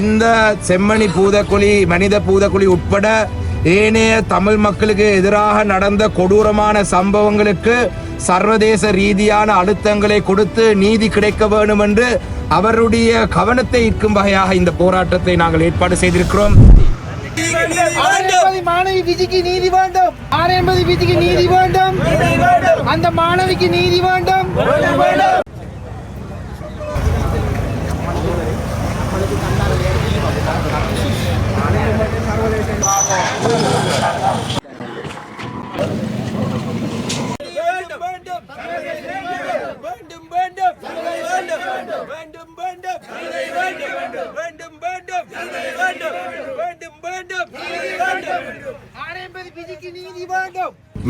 இந்த செம்மணி பூதக்குழி மனித பூதக்குழி உட்பட ஏனைய தமிழ் மக்களுக்கு எதிராக நடந்த கொடூரமான சம்பவங்களுக்கு சர்வதேச ரீதியான அழுத்தங்களை கொடுத்து நீதி கிடைக்க வேண்டும் என்று அவருடைய கவனத்தை ஈர்க்கும் வகையாக இந்த போராட்டத்தை நாங்கள் ஏற்பாடு செய்திருக்கிறோம். மாணவி விஜிக்கு நீதி வேண்டும். ஆறு என்பது விஜிக்கு நீதி வேண்டும். அந்த மாணவிக்கு நீதி வேண்டும்.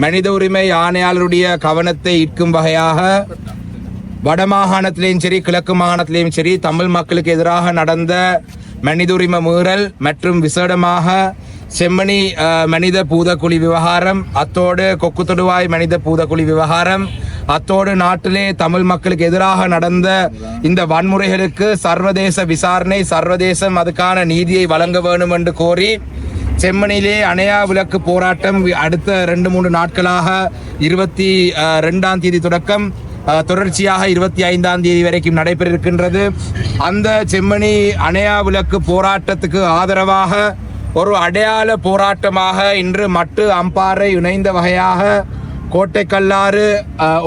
மனித உரிமை ஆணையாளருடைய கவனத்தை ஈர்க்கும் வகையாக வடமாகாணத்திலேயும் சரி கிழக்கு மாகாணத்திலேயும் சரி தமிழ் மக்களுக்கு எதிராக நடந்த மனித உரிமை மீறல் மற்றும் விசேடமாக செம்மணி மனித பூதக்குழி விவகாரம் அத்தோடு கொக்கு தொடுவாய் மனித பூதக்குழி விவகாரம் அத்தோடு நாட்டிலே தமிழ் மக்களுக்கு எதிராக நடந்த இந்த வன்முறைகளுக்கு சர்வதேச விசாரணை சர்வதேசம் அதுக்கான நீதியை வழங்க வேண்டும் என்று கோரி செம்மணியிலே அணையா விளக்கு போராட்டம். அடுத்த ரெண்டு மூன்று நாட்களாக இருபத்தி ரெண்டாம் தேதி தொடக்கம். தொடர்ச்சியாக இருபத்தி ஐந்தாம் தேதி வரைக்கும் நடைபெற இருக்கின்றது அந்த செம்மணி அணையா விளக்கு போராட்டத்துக்கு ஆதரவாக ஒரு அடையாள போராட்டமாக இன்று மட்டு அம்பாறை இணைந்த வகையாக கோட்டைக்கல்லாறு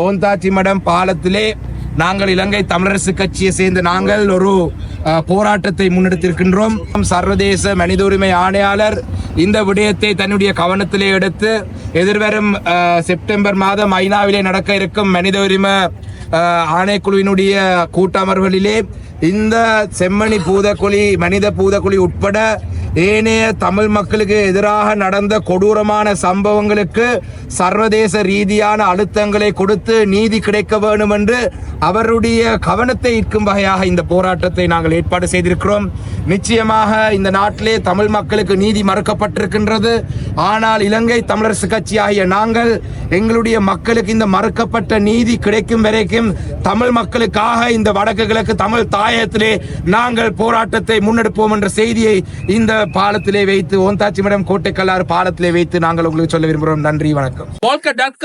ஓந்தாச்சி மடம் பாலத்திலே நாங்கள் இலங்கை தமிழரசு கட்சியை சேர்ந்த நாங்கள் ஒரு போராட்டத்தை முன்னெடுத்திருக்கின்றோம். சர்வதேச மனித உரிமை ஆணையாளர் இந்த விடயத்தை தன்னுடைய கவனத்திலே எடுத்து எதிர்வரும் செப்டம்பர் மாதம் ஐநாவிலே நடக்க இருக்கும் மனித உரிமை ஆணைக்குழுவினுடைய கூட்டமர்வுகளிலே இந்த செம்மணி பூதக்குழி மனித பூதக்குழி உட்பட ஏனைய தமிழ் மக்களுக்கு எதிராக நடந்த கொடூரமான சம்பவங்களுக்கு சர்வதேச ரீதியான அழுத்தங்களை கொடுத்து நீதி கிடைக்க வேண்டும் என்று அவருடைய கவனத்தை ஈர்க்கும் வகையாக இந்த போராட்டத்தை நாங்கள் ஏற்பாடு செய்திருக்கிறோம். நிச்சயமாக இந்த நாட்டிலே தமிழ் மக்களுக்கு நீதி மறுக்கப்பட்டிருக்கின்றது. ஆனால் இலங்கை தமிழரசு கட்சி ஆகிய நாங்கள் எங்களுடைய மக்களுக்கு இந்த மறுக்கப்பட்ட நீதி கிடைக்கும் வரைக்கும் தமிழ் மக்களுக்காக இந்த வடக்கு கிழக்கு தமிழ் தாயத்திலே நாங்கள் போராட்டத்தை முன்னெடுப்போம் என்ற செய்தியை இந்த பாலத்திலே வைத்து ஓந்தாச்சி மடம் கோட்டைக்கல்லாறு பாலத்திலே வைத்து நாங்கள் உங்களுக்கு சொல்ல விரும்புகிறோம். நன்றி வணக்கம்.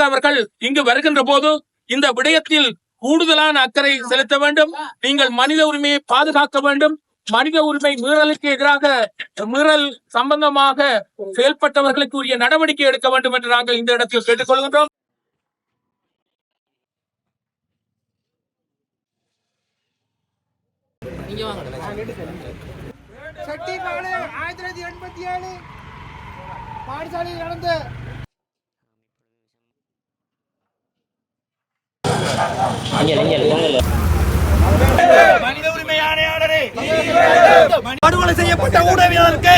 அவர்கள் இங்கு வருகின்ற போது இந்த விடயத்தில் கூடுதலான அக்கறை செலுத்த வேண்டும். நீங்கள் மனித உரிமையை பாதுகாக்க வேண்டும். மனித உரிமை மீறலுக்கு எதிராக மீறல் சம்பந்தமாக செயல்பட்டவர்களுக்கு உரிய நடவடிக்கை எடுக்க வேண்டும் என்று நாங்கள் இந்த இடத்தில் கேட்டுக்கொள்கின்றோம். சட்டிப்பாடு ஆயிரத்தி தொள்ளாயிரத்தி எண்பத்தி ஏழு. பாடசாலையில் நடந்த மனித உரிமை ஆணையாளரே படுகொலை செய்யப்பட்ட ஊடகவியலருக்கு